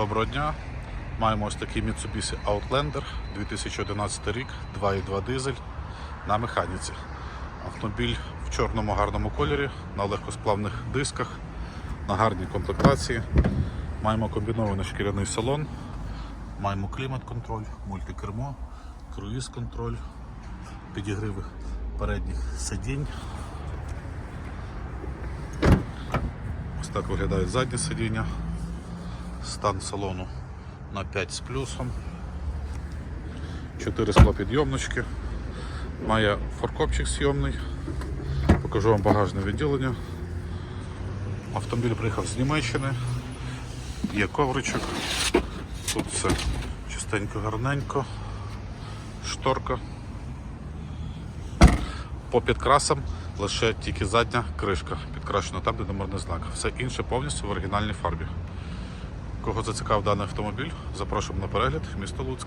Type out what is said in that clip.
Доброго дня. Маємо ось такий Mitsubishi Outlander 2011 рік, 2.2 дизель на механіці. Автомобіль в чорному гарному кольорі, на легкосплавних дисках, на гарній комплектації. Маємо комбінований шкіряний салон, маємо клімат-контроль, мультикермо, круїз-контроль, підігриви передніх сидінь. Ось так виглядають задні сидіння. Стан салону на 5 з плюсом. 4 склопідйомнички. Має форкопчик зйомний. Покажу вам багажне відділення. Автомобіль приїхав з Німеччини. Є ковричок. Тут все чистенько гарненько. Шторка. По підкрасам лише тільки задня кришка підкрашена там, де номерний знак. Все інше повністю в оригінальній фарбі. Кого зацікав даний автомобіль, запрошуємо на перегляд місто Луцьк.